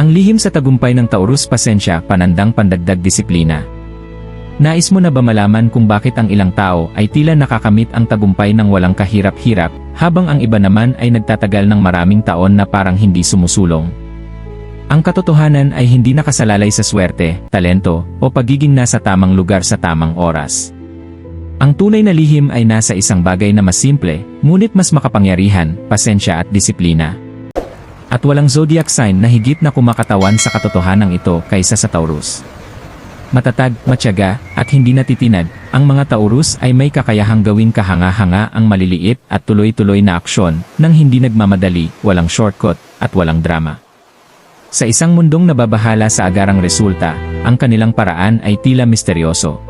Ang lihim sa tagumpay ng Taurus pasensya panandang pandagdag disiplina. Nais mo na ba malaman kung bakit ang ilang tao ay tila nakakamit ang tagumpay ng walang kahirap-hirap, habang ang iba naman ay nagtatagal ng maraming taon na parang hindi sumusulong? Ang katotohanan ay hindi nakasalalay sa swerte, talento, o pagiging nasa tamang lugar sa tamang oras. Ang tunay na lihim ay nasa isang bagay na mas simple, ngunit mas makapangyarihan, pasensya at disiplina. At walang zodiac sign na higit na kumakatawan sa katotohanan ito kaysa sa Taurus. Matatag, matyaga, at hindi natitinag, ang mga Taurus ay may kakayahang gawing kahanga-hanga ang maliliit at tuloy-tuloy na aksyon nang hindi nagmamadali, walang shortcut, at walang drama. Sa isang mundong nababahala sa agarang resulta, ang kanilang paraan ay tila misteryoso.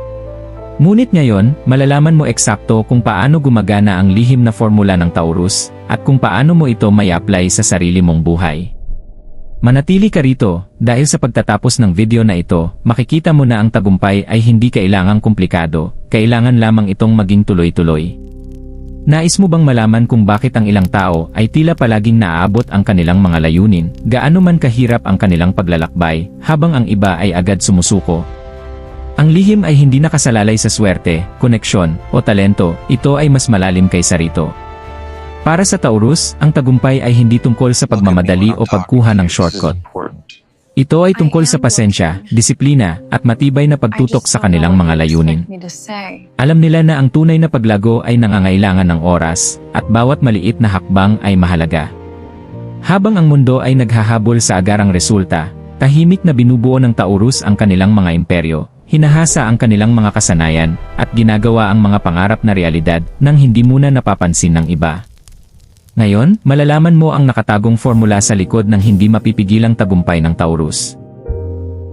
Ngunit ngayon, malalaman mo eksakto kung paano gumagana ang lihim na formula ng Taurus, at kung paano mo ito may apply sa sarili mong buhay. Manatili ka rito, dahil sa pagtatapos ng video na ito, makikita mo na ang tagumpay ay hindi kailangang komplikado, kailangan lamang itong maging tuloy-tuloy. Nais mo bang malaman kung bakit ang ilang tao ay tila palaging naaabot ang kanilang mga layunin, gaano man kahirap ang kanilang paglalakbay, habang ang iba ay agad sumusuko? Ang lihim ay hindi nakasalalay sa swerte, koneksyon, o talento, ito ay mas malalim kaysa rito. Para sa Taurus, ang tagumpay ay hindi tungkol sa pagmamadali o pagkuha ng shortcut. Ito ay tungkol sa pasensya, disiplina, at matibay na pagtutok sa kanilang mga layunin. Alam nila na ang tunay na paglago ay nangangailangan ng oras, at bawat maliit na hakbang ay mahalaga. Habang ang mundo ay naghahabol sa agarang resulta, tahimik na binubuo ng Taurus ang kanilang mga imperyo, hinahasa ang kanilang mga kasanayan, at ginagawa ang mga pangarap na realidad nang hindi muna napapansin ng iba. Ngayon, malalaman mo ang nakatagong formula sa likod ng hindi mapipigilang tagumpay ng Taurus.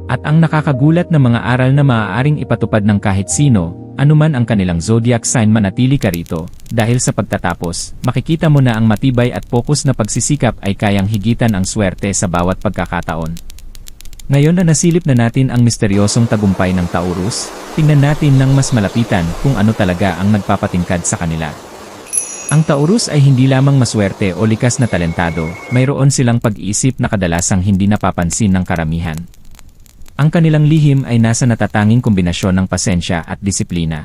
At ang nakakagulat na mga aral na maaaring ipatupad ng kahit sino, anuman ang kanilang zodiac sign manatili ka rito, dahil sa pagtatapos, makikita mo na ang matibay at focus na pagsisikap ay kayang higitan ang swerte sa bawat pagkakataon. Ngayon na nasilip na natin ang misteryosong tagumpay ng Taurus, tingnan natin ng mas malapitan kung ano talaga ang nagpapatingkad sa kanila. Ang Taurus ay hindi lamang maswerte o likas na talentado, mayroon silang pag-iisip na kadalasang hindi napapansin ng karamihan. Ang kanilang lihim ay nasa natatanging kombinasyon ng pasensya at disiplina.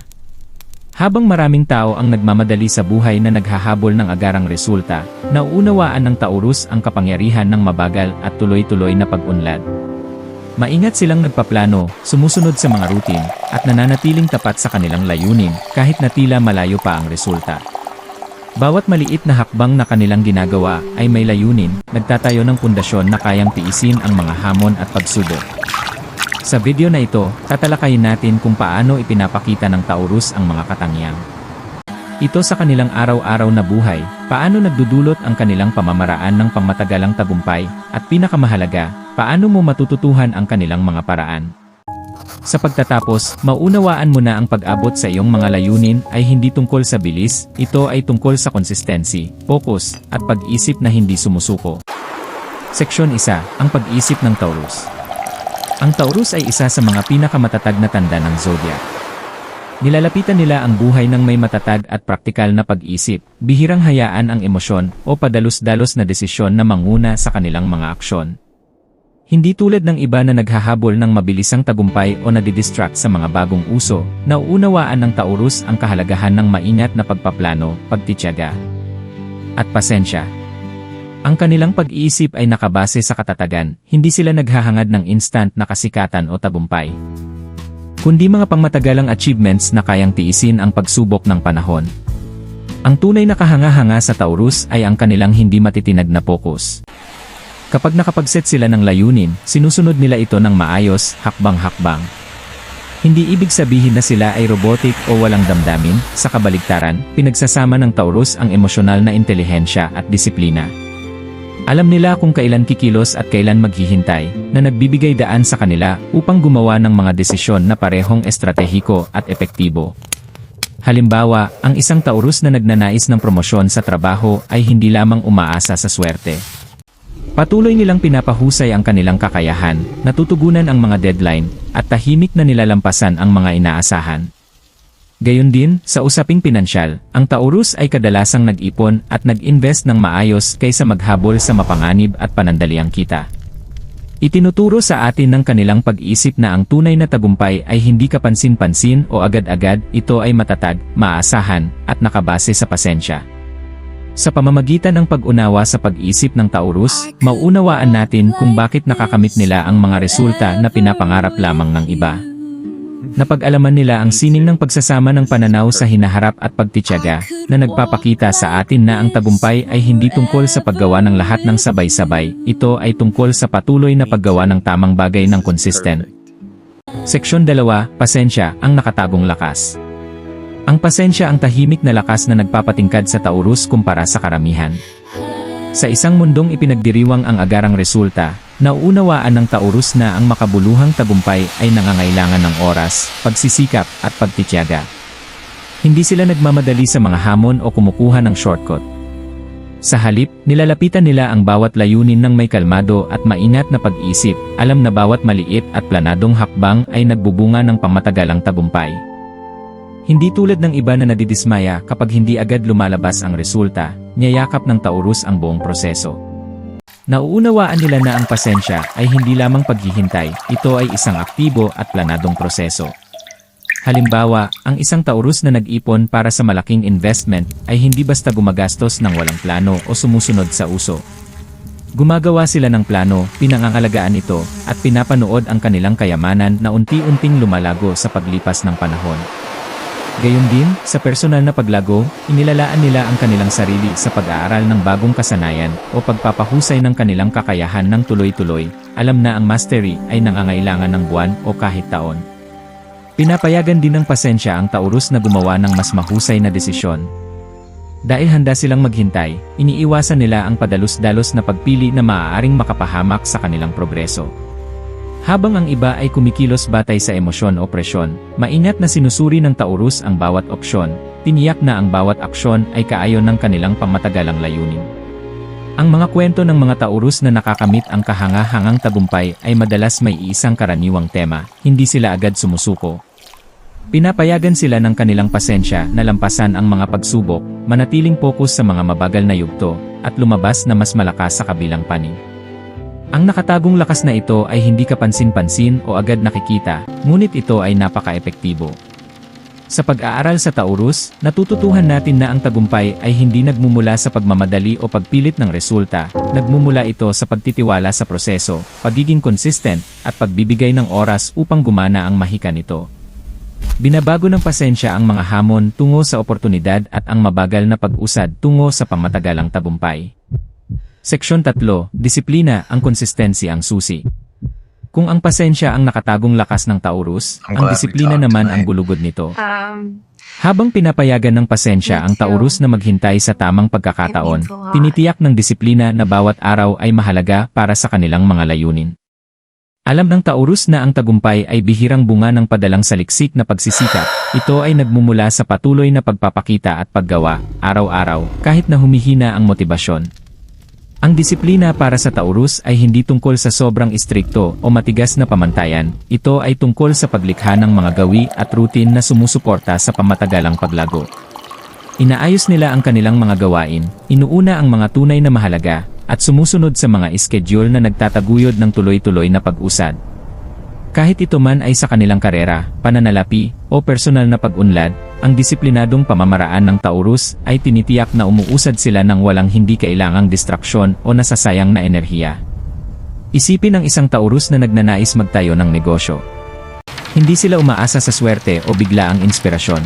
Habang maraming tao ang nagmamadali sa buhay na naghahabol ng agarang resulta, nauunawaan ng Taurus ang kapangyarihan ng mabagal at tuloy-tuloy na pag-unlad. Maingat silang nagpaplano, sumusunod sa mga routine, at nananatiling tapat sa kanilang layunin kahit na tila malayo pa ang resulta. Bawat maliit na hakbang na kanilang ginagawa ay may layunin, nagtatayo ng pundasyon na kayang tiisin ang mga hamon at pagsubok. Sa video na ito, tatalakayin natin kung paano ipinapakita ng Taurus ang mga katangiang. Ito sa kanilang araw-araw na buhay, paano nagdudulot ang kanilang pamamaraan ng pangmatagalang tagumpay, at pinakamahalaga, paano mo matututuhan ang kanilang mga paraan. Sa pagtatapos, maunawaan mo na ang pag-abot sa iyong mga layunin ay hindi tungkol sa bilis, ito ay tungkol sa consistency, focus, at pag-isip na hindi sumusuko. Seksyon 1, ang pag-isip ng Taurus. Ang Taurus ay isa sa mga pinakamatatag na tanda ng zodiac. Nilalapitan nila ang buhay ng may matatag at praktikal na pag-isip, bihirang hayaan ang emosyon o padalos-dalos na desisyon na manguna sa kanilang mga aksyon. Hindi tulad ng iba na naghahabol ng mabilisang tagumpay o nadidistract sa mga bagong uso, nauunawaan ng Taurus ang kahalagahan ng maingat na pagpaplano, pagtityaga, at pasensya. Ang kanilang pag-iisip ay nakabase sa katatagan, hindi sila naghahangad ng instant na kasikatan o tagumpay. Kundi mga pangmatagalang achievements na kayang tiisin ang pagsubok ng panahon. Ang tunay na kahanga-hanga sa Taurus ay ang kanilang hindi matitinag na focus. Kapag nakapagset sila ng layunin, sinusunod nila ito ng maayos, hakbang-hakbang. Hindi ibig sabihin na sila ay robotic o walang damdamin, sa kabaligtaran, pinagsasama ng Taurus ang emosyonal na intelihensya at disiplina. Alam nila kung kailan kikilos at kailan maghihintay, na nagbibigay daan sa kanila upang gumawa ng mga desisyon na parehong estratehiko at epektibo. Halimbawa, ang isang Taurus na nagnanais ng promosyon sa trabaho ay hindi lamang umaasa sa swerte. Patuloy nilang pinapahusay ang kanilang kakayahan, natutugunan ang mga deadline, at tahimik na nilalampasan ang mga inaasahan. Gayon din, sa usaping pinansyal, ang Taurus ay kadalasang nag-ipon at nag-invest ng maayos kaysa maghabol sa mapanganib at panandaliang kita. Itinuturo sa atin ng kanilang pag-iisip na ang tunay na tagumpay ay hindi kapansin-pansin o agad-agad, ito ay matatag, maasahan, at nakabase sa pasensya. Sa pamamagitan ng pag-unawa sa pag-isip ng Taurus, mauunawaan natin kung bakit nakakamit nila ang mga resulta na pinapangarap lamang ng iba. Napag-alaman nila ang sining ng pagsasama ng pananaw sa hinaharap at pagtityaga, na nagpapakita sa atin na ang tagumpay ay hindi tungkol sa paggawa ng lahat ng sabay-sabay, ito ay tungkol sa patuloy na paggawa ng tamang bagay ng consistent. Seksyon 2, Pasensya, ang nakatagong lakas. Ang pasensya ang tahimik na lakas na nagpapatingkad sa Taurus kumpara sa karamihan. Sa isang mundong ipinagdiriwang ang agarang resulta, nauunawaan ng Taurus na ang makabuluhang tagumpay ay nangangailangan ng oras, pagsisikap, at pagtityaga. Hindi sila nagmamadali sa mga hamon o kumukuha ng shortcut. Sa halip, nilalapitan nila ang bawat layunin ng may kalmado at maingat na pag-isip, alam na bawat maliit at planadong hakbang ay nagbubunga ng pamatagalang tagumpay. Hindi tulad ng iba na nadidismaya kapag hindi agad lumalabas ang resulta, niyayakap ng Taurus ang buong proseso. Nauunawaan nila na ang pasensya ay hindi lamang paghihintay, ito ay isang aktibo at planadong proseso. Halimbawa, ang isang Taurus na nag-ipon para sa malaking investment ay hindi basta gumagastos ng walang plano o sumusunod sa uso. Gumagawa sila ng plano, pinangangalagaan ito, at pinapanood ang kanilang kayamanan na unti-unting lumalago sa paglipas ng panahon. Gayon din, sa personal na paglago, inilalaan nila ang kanilang sarili sa pag-aaral ng bagong kasanayan o pagpapahusay ng kanilang kakayahan ng tuloy-tuloy, alam na ang mastery ay nangangailangan ng buwan o kahit taon. Pinapayagan din ng pasensya ang Taurus na gumawa ng mas mahusay na desisyon. Dahil handa silang maghintay, iniiwasan nila ang padalos-dalos na pagpili na maaaring makapahamak sa kanilang progreso. Habang ang iba ay kumikilos batay sa emosyon o presyon, maingat na sinusuri ng Taurus ang bawat opsyon, tiniyak na ang bawat aksyon ay kaayon ng kanilang pamatagalang layunin. Ang mga kwento ng mga Taurus na nakakamit ang kahanga-hangang tagumpay ay madalas may iisang karaniwang tema, hindi sila agad sumusuko. Pinapayagan sila ng kanilang pasensya na lampasan ang mga pagsubok, manatiling fokus sa mga mabagal na yugto, at lumabas na mas malakas sa kabilang panig. Ang nakatagong lakas na ito ay hindi kapansin-pansin o agad nakikita, ngunit ito ay napaka-epektibo. Sa pag-aaral sa Taurus, natututuhan natin na ang tagumpay ay hindi nagmumula sa pagmamadali o pagpilit ng resulta, nagmumula ito sa pagtitiwala sa proseso, pagiging consistent, at pagbibigay ng oras upang gumana ang mahika nito. Binabago ng pasensya ang mga hamon tungo sa oportunidad at ang mabagal na pag-usad tungo sa pamatagalang tagumpay. Seksyon 3, Disiplina, ang konsistensi ang susi. Kung ang pasensya ang nakatagong lakas ng Taurus, I'm ang disiplina naman ang tonight. bulugod nito. Um, Habang pinapayagan ng pasensya ang Taurus na maghintay sa tamang pagkakataon, tinitiyak ng disiplina na bawat araw ay mahalaga para sa kanilang mga layunin. Alam ng Taurus na ang tagumpay ay bihirang bunga ng padalang saliksik na pagsisikap. Ito ay nagmumula sa patuloy na pagpapakita at paggawa, araw-araw, kahit na humihina ang motibasyon. Ang disiplina para sa Taurus ay hindi tungkol sa sobrang istrikto o matigas na pamantayan, ito ay tungkol sa paglikha ng mga gawi at routine na sumusuporta sa pamatagalang paglago. Inaayos nila ang kanilang mga gawain, inuuna ang mga tunay na mahalaga, at sumusunod sa mga schedule na nagtataguyod ng tuloy-tuloy na pag-usad. Kahit ito man ay sa kanilang karera, pananalapi, o personal na pag-unlad, ang disiplinadong pamamaraan ng Taurus ay tinitiyak na umuusad sila ng walang hindi kailangang distraksyon o nasasayang na enerhiya. Isipin ang isang Taurus na nagnanais magtayo ng negosyo. Hindi sila umaasa sa swerte o bigla ang inspirasyon.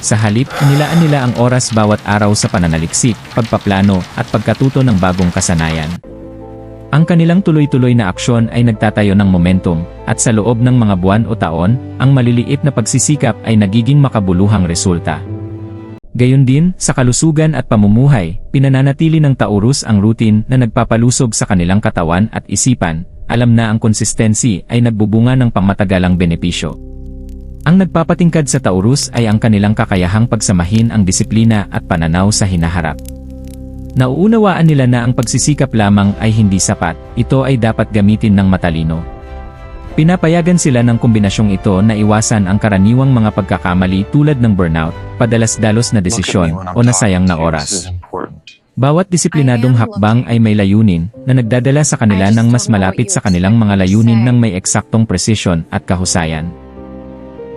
Sa halip, inilaan nila ang oras bawat araw sa pananaliksik, pagpaplano, at pagkatuto ng bagong kasanayan. Ang kanilang tuloy-tuloy na aksyon ay nagtatayo ng momentum, at sa loob ng mga buwan o taon, ang maliliit na pagsisikap ay nagiging makabuluhang resulta. Gayon din, sa kalusugan at pamumuhay, pinananatili ng Taurus ang routine na nagpapalusog sa kanilang katawan at isipan, alam na ang consistency ay nagbubunga ng pangmatagalang benepisyo. Ang nagpapatingkad sa Taurus ay ang kanilang kakayahang pagsamahin ang disiplina at pananaw sa hinaharap. Nauunawaan nila na ang pagsisikap lamang ay hindi sapat, ito ay dapat gamitin ng matalino. Pinapayagan sila ng kombinasyong ito na iwasan ang karaniwang mga pagkakamali tulad ng burnout, padalas-dalos na desisyon, o nasayang na oras. Bawat disiplinadong hakbang ay may layunin na nagdadala sa kanila ng mas malapit sa kanilang mga layunin ng may eksaktong presisyon at kahusayan.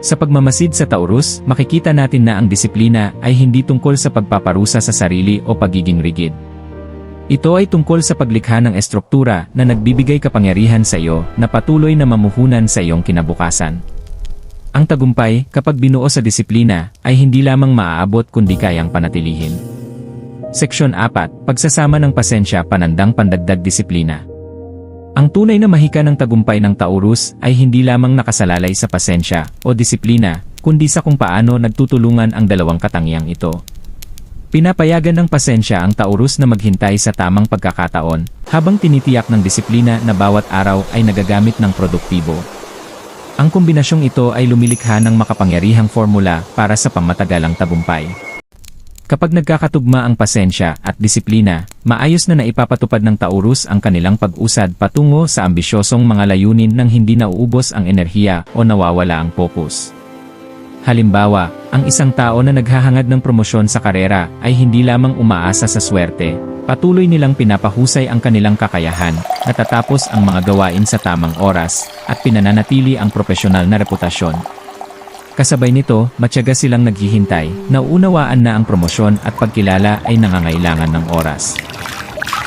Sa pagmamasid sa Taurus, makikita natin na ang disiplina ay hindi tungkol sa pagpaparusa sa sarili o pagiging rigid. Ito ay tungkol sa paglikha ng estruktura na nagbibigay kapangyarihan sa iyo na patuloy na mamuhunan sa iyong kinabukasan. Ang tagumpay, kapag binuo sa disiplina, ay hindi lamang maaabot kundi kayang panatilihin. Seksyon 4, Pagsasama ng pasensya panandang pandagdag disiplina. Ang tunay na mahika ng tagumpay ng Taurus ay hindi lamang nakasalalay sa pasensya o disiplina, kundi sa kung paano nagtutulungan ang dalawang katangiang ito. Pinapayagan ng pasensya ang Taurus na maghintay sa tamang pagkakataon, habang tinitiyak ng disiplina na bawat araw ay nagagamit ng produktibo. Ang kombinasyong ito ay lumilikha ng makapangyarihang formula para sa pangmatagalang tagumpay. Kapag nagkakatugma ang pasensya at disiplina, maayos na naipapatupad ng Taurus ang kanilang pag-usad patungo sa ambisyosong mga layunin nang hindi nauubos ang enerhiya o nawawala ang focus. Halimbawa, ang isang tao na naghahangad ng promosyon sa karera ay hindi lamang umaasa sa swerte, patuloy nilang pinapahusay ang kanilang kakayahan, natatapos ang mga gawain sa tamang oras, at pinananatili ang propesyonal na reputasyon. Kasabay nito, matyaga silang naghihintay, nauunawaan na ang promosyon at pagkilala ay nangangailangan ng oras.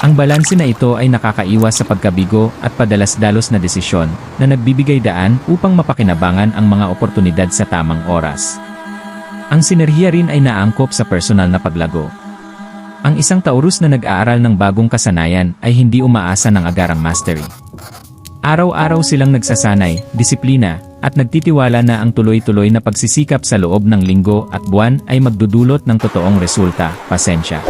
Ang balanse na ito ay nakakaiwas sa pagkabigo at padalas-dalos na desisyon na nagbibigay daan upang mapakinabangan ang mga oportunidad sa tamang oras. Ang sinerhiya rin ay naangkop sa personal na paglago. Ang isang Taurus na nag-aaral ng bagong kasanayan ay hindi umaasa ng agarang mastery. Araw-araw silang nagsasanay, disiplina, at nagtitiwala na ang tuloy-tuloy na pagsisikap sa loob ng linggo at buwan ay magdudulot ng totoong resulta, pasensya.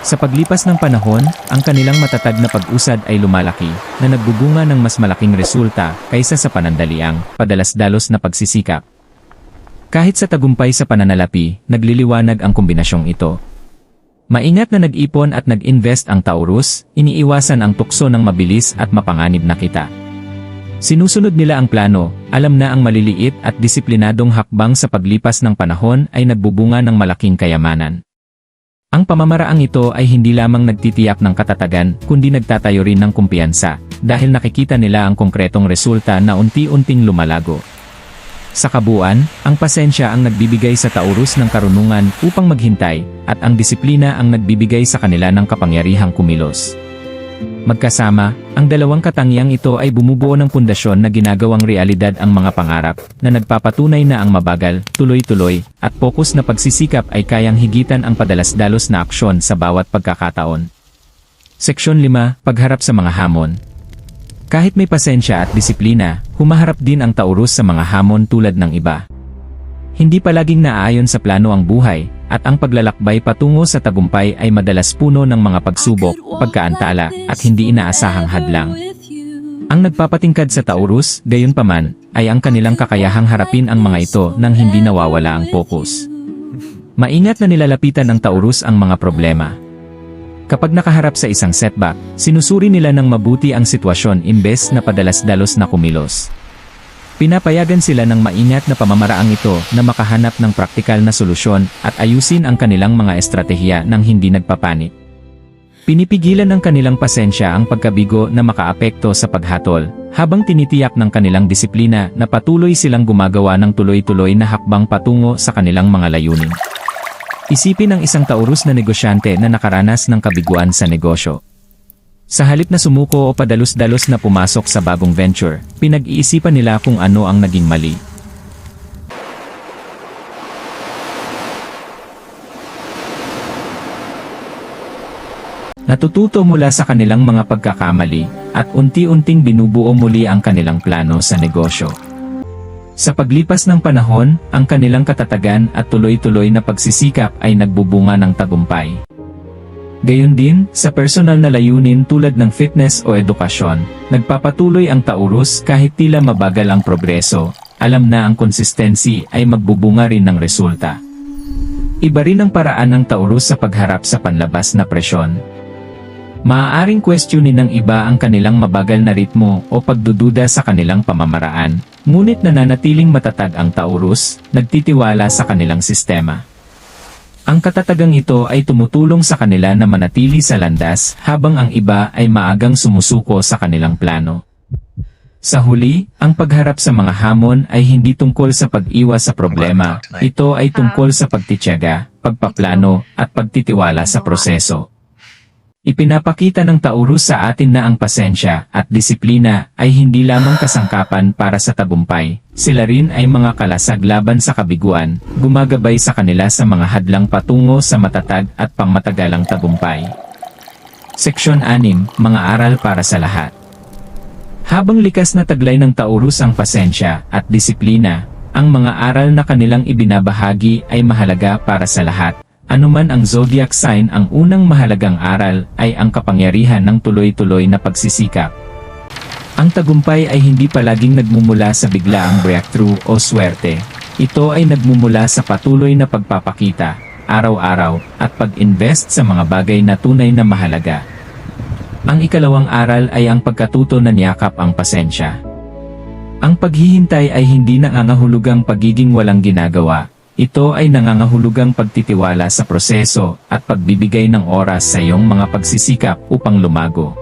Sa paglipas ng panahon, ang kanilang matatag na pag-usad ay lumalaki, na nagbubunga ng mas malaking resulta kaysa sa panandaliang, padalas-dalos na pagsisikap. Kahit sa tagumpay sa pananalapi, nagliliwanag ang kombinasyong ito. Maingat na nag-ipon at nag-invest ang Taurus, iniiwasan ang tukso ng mabilis at mapanganib na kita. Sinusunod nila ang plano, alam na ang maliliit at disiplinadong hakbang sa paglipas ng panahon ay nagbubunga ng malaking kayamanan. Ang pamamaraang ito ay hindi lamang nagtitiyak ng katatagan, kundi nagtatayo rin ng kumpiyansa, dahil nakikita nila ang konkretong resulta na unti-unting lumalago. Sa kabuuan, ang pasensya ang nagbibigay sa Taurus ng karunungan upang maghintay, at ang disiplina ang nagbibigay sa kanila ng kapangyarihang kumilos. Magkasama, ang dalawang katangiang ito ay bumubuo ng pundasyon na ginagawang realidad ang mga pangarap, na nagpapatunay na ang mabagal, tuloy-tuloy, at pokus na pagsisikap ay kayang higitan ang padalas-dalos na aksyon sa bawat pagkakataon. Seksyon 5, Pagharap sa mga hamon. Kahit may pasensya at disiplina, humaharap din ang Taurus sa mga hamon tulad ng iba. Hindi palaging naaayon sa plano ang buhay, at ang paglalakbay patungo sa tagumpay ay madalas puno ng mga pagsubok, pagkaantala, at hindi inaasahang hadlang. Ang nagpapatingkad sa Taurus, gayunpaman, ay ang kanilang kakayahang harapin ang mga ito nang hindi nawawala ang focus. Maingat na nilalapitan ng Taurus ang mga problema. Kapag nakaharap sa isang setback, sinusuri nila ng mabuti ang sitwasyon imbes na padalas-dalos na kumilos. Pinapayagan sila ng maingat na pamamaraang ito na makahanap ng praktikal na solusyon at ayusin ang kanilang mga estratehiya nang hindi nagpapanik. Pinipigilan ng kanilang pasensya ang pagkabigo na makaapekto sa paghatol, habang tinitiyak ng kanilang disiplina na patuloy silang gumagawa ng tuloy-tuloy na hakbang patungo sa kanilang mga layunin. Isipin ang isang Taurus na negosyante na nakaranas ng kabiguan sa negosyo. Sa halip na sumuko o padalus-dalos na pumasok sa bagong venture, pinag-iisipan nila kung ano ang naging mali. Natututo mula sa kanilang mga pagkakamali, at unti-unting binubuo muli ang kanilang plano sa negosyo. Sa paglipas ng panahon, ang kanilang katatagan at tuloy-tuloy na pagsisikap ay nagbubunga ng tagumpay. Gayon din, sa personal na layunin tulad ng fitness o edukasyon, nagpapatuloy ang Taurus kahit tila mabagal ang progreso, alam na ang consistency ay magbubunga rin ng resulta. Iba rin ang paraan ng Taurus sa pagharap sa panlabas na presyon. Maaaring questionin ng iba ang kanilang mabagal na ritmo o pagdududa sa kanilang pamamaraan, ngunit nananatiling matatag ang Taurus, nagtitiwala sa kanilang sistema. Ang katatagang ito ay tumutulong sa kanila na manatili sa landas habang ang iba ay maagang sumusuko sa kanilang plano. Sa huli, ang pagharap sa mga hamon ay hindi tungkol sa pag-iwas sa problema, ito ay tungkol sa pagtityaga, pagpaplano, at pagtitiwala sa proseso. Ipinapakita ng Taurus sa atin na ang pasensya at disiplina ay hindi lamang kasangkapan para sa tagumpay, sila rin ay mga kalasag laban sa kabiguan, gumagabay sa kanila sa mga hadlang patungo sa matatag at pangmatagalang tagumpay. Seksyon 6, Mga Aral para sa Lahat Habang likas na taglay ng Taurus ang pasensya at disiplina, ang mga aral na kanilang ibinabahagi ay mahalaga para sa lahat. Anuman ang zodiac sign ang unang mahalagang aral ay ang kapangyarihan ng tuloy-tuloy na pagsisikap. Ang tagumpay ay hindi palaging nagmumula sa biglaang breakthrough o swerte. Ito ay nagmumula sa patuloy na pagpapakita, araw-araw, at pag-invest sa mga bagay na tunay na mahalaga. Ang ikalawang aral ay ang pagkatuto na niyakap ang pasensya. Ang paghihintay ay hindi nangangahulugang pagiging walang ginagawa, ito ay nangangahulugang pagtitiwala sa proseso at pagbibigay ng oras sa iyong mga pagsisikap upang lumago.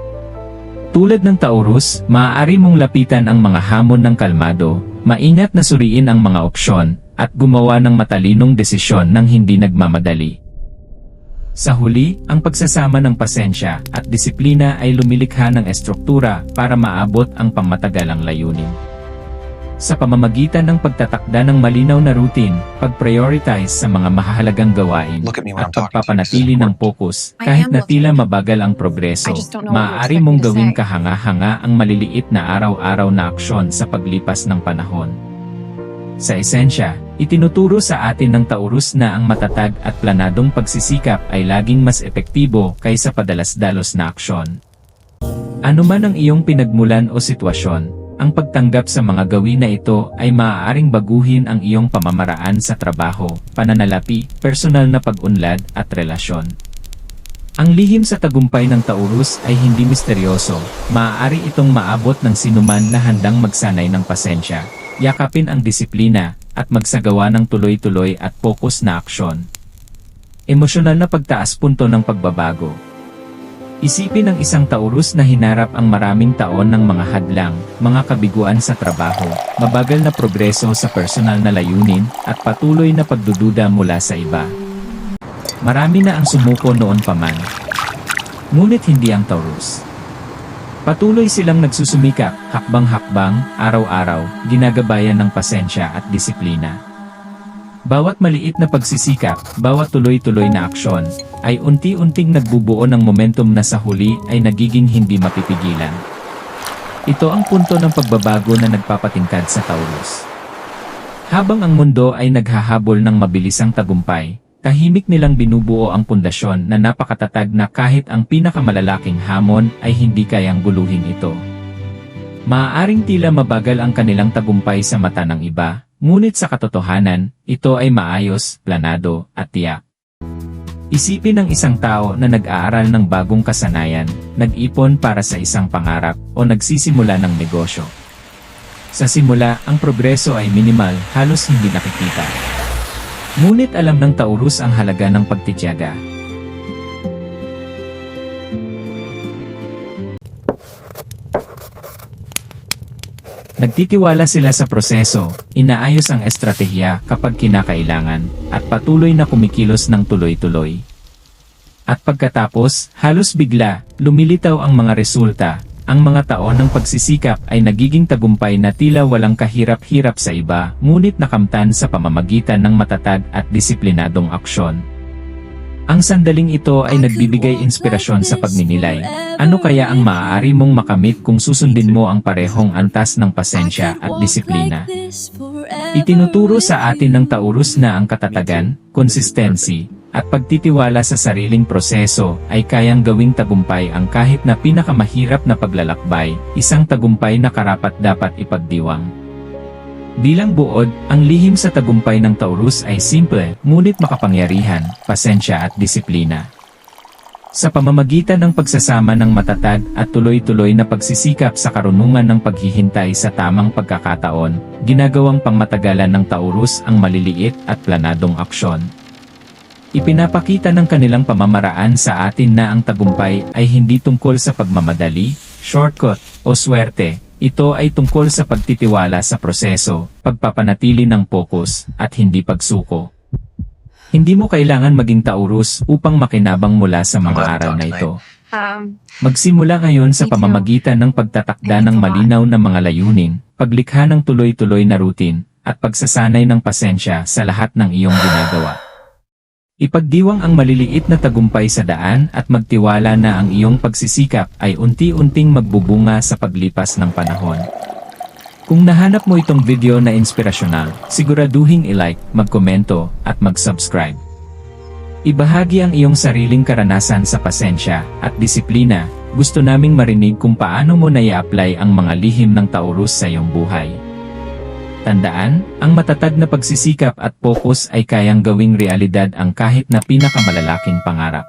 Tulad ng Taurus, maaari mong lapitan ang mga hamon ng kalmado, maingat na suriin ang mga opsyon, at gumawa ng matalinong desisyon ng hindi nagmamadali. Sa huli, ang pagsasama ng pasensya at disiplina ay lumilikha ng estruktura para maabot ang pangmatagalang layunin. Sa pamamagitan ng pagtatakda ng malinaw na routine, pag-prioritize sa mga mahalagang gawain, at pagpapanatili ng focus, kahit na tila mabagal ang progreso, maaari mong gawing kahanga-hanga ang maliliit na araw-araw na aksyon sa paglipas ng panahon. Sa esensya, itinuturo sa atin ng Taurus na ang matatag at planadong pagsisikap ay laging mas epektibo kaysa padalas-dalos na aksyon. Ano man ang iyong pinagmulan o sitwasyon, ang pagtanggap sa mga gawin na ito ay maaaring baguhin ang iyong pamamaraan sa trabaho, pananalapi, personal na pag-unlad at relasyon. Ang lihim sa tagumpay ng Taurus ay hindi misteryoso, maaari itong maabot ng sinuman na handang magsanay ng pasensya, yakapin ang disiplina, at magsagawa ng tuloy-tuloy at focus na aksyon. Emosyonal na pagtaas punto ng pagbabago. Isipin ng isang Taurus na hinarap ang maraming taon ng mga hadlang, mga kabiguan sa trabaho, mabagal na progreso sa personal na layunin, at patuloy na pagdududa mula sa iba. Marami na ang sumuko noon pa man. Ngunit hindi ang Taurus. Patuloy silang nagsusumikap, hakbang-hakbang, araw-araw, ginagabayan ng pasensya at disiplina. Bawat maliit na pagsisikap, bawat tuloy-tuloy na aksyon, ay unti-unting nagbubuo ng momentum na sa huli ay nagiging hindi mapipigilan. Ito ang punto ng pagbabago na nagpapatingkad sa Taurus. Habang ang mundo ay naghahabol ng mabilisang tagumpay, tahimik nilang binubuo ang pundasyon na napakatatag na kahit ang pinakamalalaking hamon ay hindi kayang guluhin ito. Maaaring tila mabagal ang kanilang tagumpay sa mata ng iba, ngunit sa katotohanan, ito ay maayos, planado, at tiyak. Isipin ng isang tao na nag-aaral ng bagong kasanayan, nag-ipon para sa isang pangarap, o nagsisimula ng negosyo. Sa simula, ang progreso ay minimal, halos hindi nakikita. Ngunit alam ng Taurus ang halaga ng pagtityaga. Nagtitiwala sila sa proseso, inaayos ang estratehiya kapag kinakailangan, at patuloy na kumikilos ng tuloy-tuloy. At pagkatapos, halos bigla, lumilitaw ang mga resulta, ang mga taon ng pagsisikap ay nagiging tagumpay na tila walang kahirap-hirap sa iba, ngunit nakamtan sa pamamagitan ng matatag at disiplinadong aksyon. Ang sandaling ito ay nagbibigay inspirasyon sa pagninilay. Ano kaya ang maaari mong makamit kung susundin mo ang parehong antas ng pasensya at disiplina? Itinuturo sa atin ng Taurus na ang katatagan, consistency, at pagtitiwala sa sariling proseso ay kayang gawing tagumpay ang kahit na pinakamahirap na paglalakbay, isang tagumpay na karapat dapat ipagdiwang. Bilang buod, ang lihim sa tagumpay ng Taurus ay simple, ngunit makapangyarihan, pasensya at disiplina. Sa pamamagitan ng pagsasama ng matatag at tuloy-tuloy na pagsisikap sa karunungan ng paghihintay sa tamang pagkakataon, ginagawang pangmatagalan ng Taurus ang maliliit at planadong aksyon. Ipinapakita ng kanilang pamamaraan sa atin na ang tagumpay ay hindi tungkol sa pagmamadali, shortcut, o swerte. Ito ay tungkol sa pagtitiwala sa proseso, pagpapanatili ng focus, at hindi pagsuko. Hindi mo kailangan maging taurus upang makinabang mula sa mga araw na ito. Um, Magsimula ngayon sa pamamagitan ng pagtatakda ng malinaw na mga layunin, paglikha ng tuloy-tuloy na routine, at pagsasanay ng pasensya sa lahat ng iyong ginagawa. Ipagdiwang ang maliliit na tagumpay sa daan at magtiwala na ang iyong pagsisikap ay unti-unting magbubunga sa paglipas ng panahon. Kung nahanap mo itong video na inspirasyonal, siguraduhing i-like, magkomento, at mag-subscribe. Ibahagi ang iyong sariling karanasan sa pasensya at disiplina. Gusto naming marinig kung paano mo na i-apply ang mga lihim ng Taurus sa iyong buhay. Tandaan, ang matatag na pagsisikap at focus ay kayang gawing realidad ang kahit na pinakamalalaking pangarap.